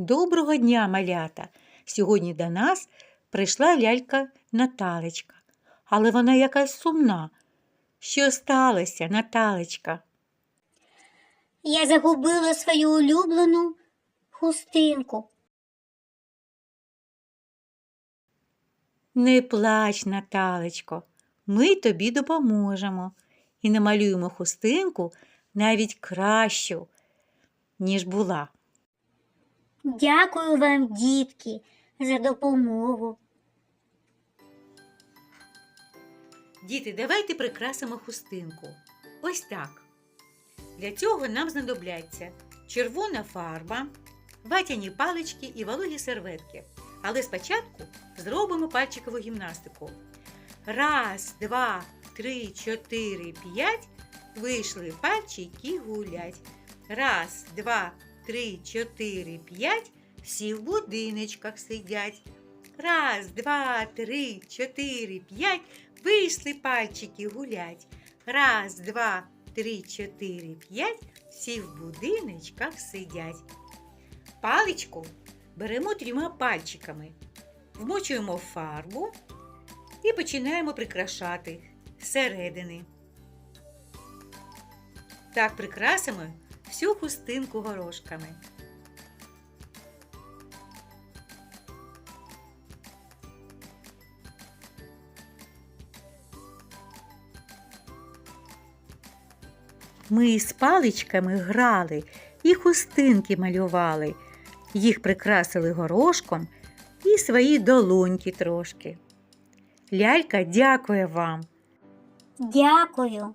Доброго дня, малята! Сьогодні до нас прийшла лялька Наталечка, але вона якась сумна. Що сталося, Наталечка? Я загубила свою улюблену хустинку. Не плач, Наталечко, ми тобі допоможемо і намалюємо хустинку навіть кращу, ніж була. Дякую вам, дітки, за допомогу. Діти, давайте прикрасимо хустинку. Ось так. Для цього нам знадобляться червона фарба, ватяні палички і вологі серветки. Але спочатку зробимо пальчикову гімнастику. Раз, два, три, чотири, п'ять. Вийшли пальчики гулять. Раз, два, три, чотири, п'ять. Всі в будиночках сидять. Раз, два, три, чотири, п'ять. Вийшли пальчики гулять. Раз, два, три, чотири, п'ять. Всі в будиночках сидять. Паличку беремо трьома пальчиками, вмочуємо фарбу і починаємо прикрашати зсередини. Так прикрасимо всю хустинку горошками. Ми з паличками грали і хустинки малювали, їх прикрасили горошком і свої долоньки трошки. Лялька дякує вам. Дякую.